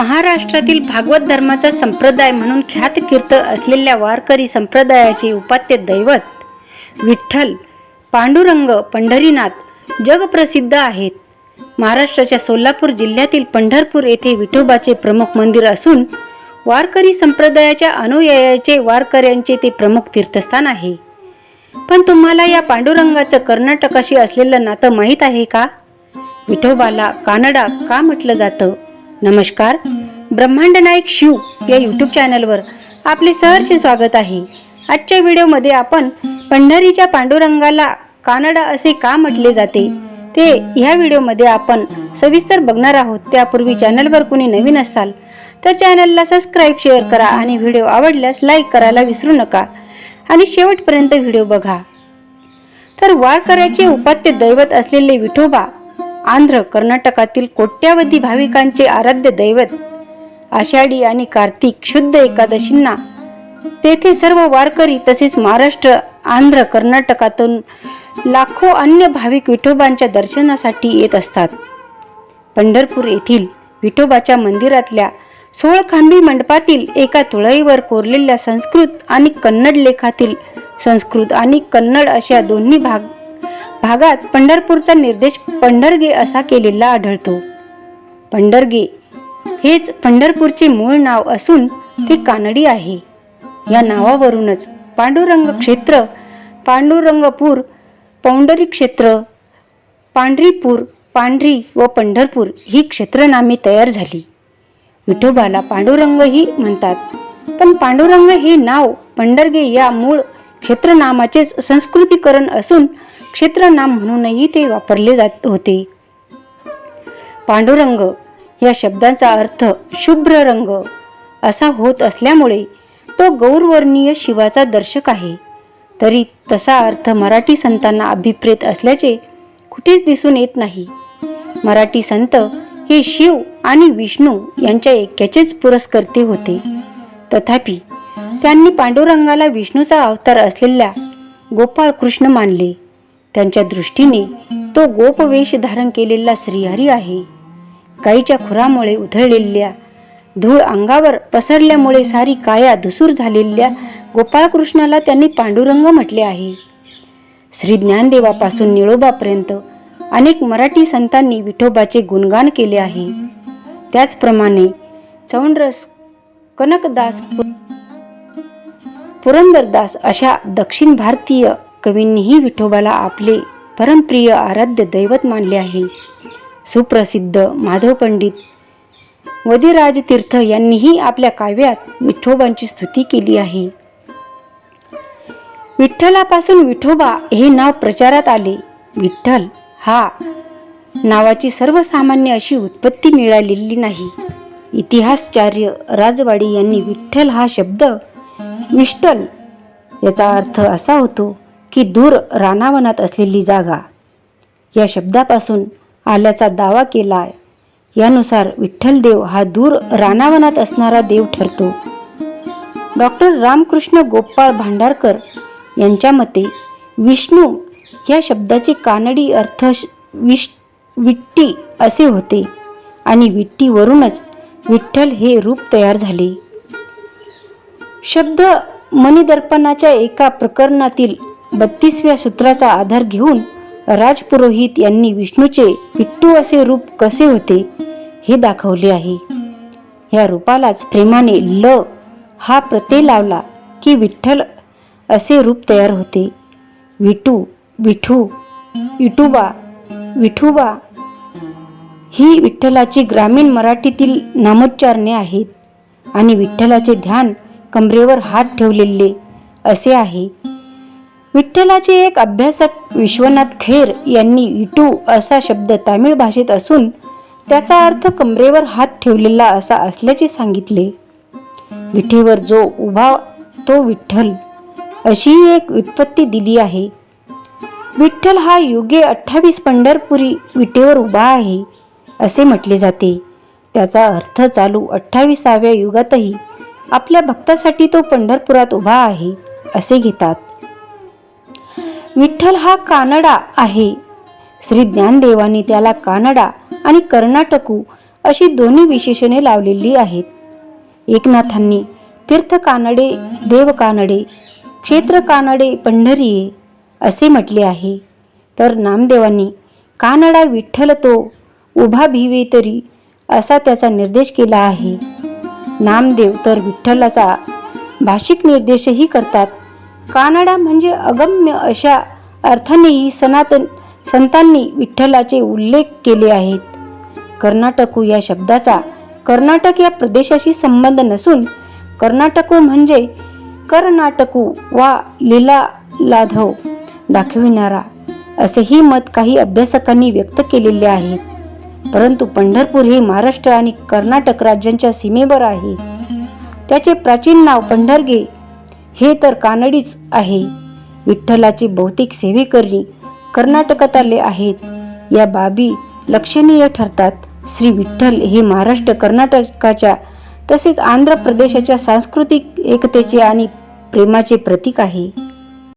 महाराष्ट्रातील भागवत धर्माचा संप्रदाय म्हणून ख्यातकीर्त असलेल्या वारकरी संप्रदायाचे उपात्य दैवत विठ्ठल पांडुरंग पंढरीनाथ जगप्रसिद्ध आहेत. महाराष्ट्राच्या सोलापूर जिल्ह्यातील पंढरपूर येथे विठोबाचे प्रमुख मंदिर असून वारकरी संप्रदायाच्या अनुयायाचे वारकऱ्यांचे ते प्रमुख तीर्थस्थान आहे. पण तुम्हाला या पांडुरंगाचं कर्नाटकाशी असलेलं नातं माहीत आहे का? विठोबाला कानडा का म्हटलं जातं? नमस्कार. ब्रह्मांड नायक शिव या यूट्यूब चॅनलवर आपले सहर्ष स्वागत आहे. आजच्या व्हिडिओमध्ये आपण पंढरीच्या पांडुरंगाला कानडा असे का म्हटले जाते? ते ह्या व्हिडिओमध्ये आपण सविस्तर बघणार आहोत. त्यापूर्वी चॅनलवर कुणी नवीन असाल तर चॅनलला सबस्क्राईब शेअर करा आणि व्हिडिओ आवडल्यास लाईक करायला विसरू नका. आणि शेवटपर्यंत व्हिडिओ बघा. तर वारकऱ्याचे उपात्य दैवत असलेले विठोबा आंध्र कर्नाटकातील कोट्यावधी भाविकांचे आराध्य दैवत आषाढी आणि कार्तिक शुद्ध एकादशींना तेथे सर्व वारकरी तसेच महाराष्ट्र आंध्र कर्नाटकातून लाखो अन्य भाविक विठोबांच्या दर्शनासाठी येत असतात. पंढरपूर येथील विठोबाच्या मंदिरातल्या सोळखांबी मंडपातील एका तुळईवर कोरलेल्या संस्कृत आणि कन्नड लेखातील संस्कृत आणि कन्नड अशा दोन्ही भाग भागात पंढरपूरचा निर्देश पंढरगे असा केलेला आढळतो. पंढरगे हेच पंढरपूरचे मूळ नाव असून ते कानडी आहे. या नावावरूनच पांडुरंग क्षेत्र पांडुरंगपूर पौंडरी क्षेत्र पांढरीपूर पांढरी व पंढरपूर ही क्षेत्रनामे तयार झाली. विठोबाला पांडुरंगही म्हणतात. पण पांडुरंग हे नाव पंढरगे या मूळ क्षेत्रनामाचेच संस्कृतीकरण असून क्षेत्रनाम म्हणूनही ते वापरले जात होते. पांडुरंग या शब्दाचा अर्थ शुभ्र रंग असा होत असल्यामुळे तो गौरवर्णीय शिवाचा दर्शक आहे. तरी तसा अर्थ मराठी संतांना अभिप्रेत असल्याचे कुठेच दिसून येत नाही. मराठी संत हे शिव आणि विष्णू यांच्या ऐक्याचेच पुरस्कर्ते होते. तथापि त्यांनी पांडुरंगाला विष्णूचा अवतार असलेल्या गोपाळ कृष्ण मानले. त्यांच्या दृष्टीने तो गोपवेश धारण केलेला श्रीहरी आहे. गाईच्या खुरामुळे उधळलेल्या धूळ अंगावर पसरल्यामुळे सारी काया धुसूर झालेल्या गोपाळकृष्णाला त्यांनी पांडुरंग म्हटले आहे. श्री ज्ञानदेवापासून निळोबापर्यंत अनेक मराठी संतांनी विठोबाचे गुणगान केले आहे. त्याचप्रमाणे चौंडरस कनकदास पुरंदरदास अशा दक्षिण भारतीय कवींनीही विठोबाला आपले परमप्रिय आराध्य दैवत मानले आहे. सुप्रसिद्ध माधव पंडित वदिराज तीर्थ यांनीही आपल्या काव्यात विठोबांची स्तुती केली आहे. विठ्ठलापासून विठोबा हे नाव प्रचारात आले. विठ्ठल हा नावाची सर्वसामान्य अशी उत्पत्ती मिळालेली नाही. इतिहासचार्य राजवाडी यांनी विठ्ठल हा शब्द विष्टल याचा अर्थ असा होतो की दूर रानावनात असलेली जागा. या शब्दापासून आल्याचा दावा केला आहे यानुसार विठ्ठलदेव हा दूर रानावनात असणारा देव ठरतो. डॉक्टर रामकृष्ण गोपाळ भांडारकर यांच्या मते विष्णू या शब्दाचे कानडी अर्थ श- विश विट्टी असे होते आणि विट्टीवरूनच विठ्ठल हे रूप तयार झाले. शब्द मणिदर्पणाच्या एका प्रकरणातील बत्तीसव्या सूत्राचा आधार घेऊन राजपुरोहित यांनी विष्णूचे पिट्टू असे रूप कसे होते हे दाखवले आहे. या रूपालाच प्रेमाने ल हा प्रत्यय लावला की विठ्ठल असे रूप तयार होते. विटू विठू विठुबा विठुबा ही विठ्ठलाची ग्रामीण मराठीतील नामोच्चारणे आहेत आणि विठ्ठलाचे ध्यान कमरेवर हात ठेवलेले असे आहे. विठ्ठलाचे एक अभ्यासक विश्वनाथ खेर यांनी विटू असा शब्द तामिळ भाषेत असून त्याचा अर्थ कमरेवर हात ठेवलेला असा असल्याचे सांगितले. विठेवर जो उभा तो विठ्ठल अशी एक उत्पत्ती दिली आहे. विठ्ठल हा युगे अठ्ठावीस पंढरपुरी विटेवर उभा आहे असे म्हटले जाते. त्याचा अर्थ चालू अठ्ठावीसाव्या युगातही आपल्या भक्तासाठी तो पंढरपुरात उभा आहे असे घेतात. विठ्ठल हा कानडा आहे. श्री ज्ञानदेवांनी त्याला कानडा आणि कर्नाटकू अशी दोन्ही विशेषणे लावलेली आहेत. एकनाथांनी तीर्थ कानडे देव कानडे क्षेत्र कानडे पंढरीये असे म्हटले आहे. तर नामदेवांनी कानडा विठ्ठल तो उभा भिवे तरी असा त्याचा निर्देश केला आहे. नामदेव तर विठ्ठलाचा भाषिक निर्देशही करतात. कानडा म्हणजे अगम्य अशा अर्थानेही सनातन संतांनी विठ्ठलाचे उल्लेख केले आहेत. कर्नाटकू या शब्दाचा कर्नाटक या प्रदेशाशी संबंध नसून कर्नाटकू म्हणजे कर्नाटकू वा लीला लाधव दाखविणारा असेही मत काही अभ्यासकांनी व्यक्त केलेले आहे. परंतु पंढरपूर हे महाराष्ट्र आणि कर्नाटक राज्यांच्या सीमेवर आहे. त्याचे प्राचीन नाव पंढरगे हे तर कानडीच आहे. विठ्ठलाची बहुतेक सेवेकरी कर्नाटकात आले आहेत. या बाबी लक्षणीय ठरतात. श्री विठ्ठल हे महाराष्ट्र कर्नाटकाच्या तसेच आंध्र प्रदेशाच्या सांस्कृतिक एकतेचे आणि प्रेमाचे प्रतीक आहे.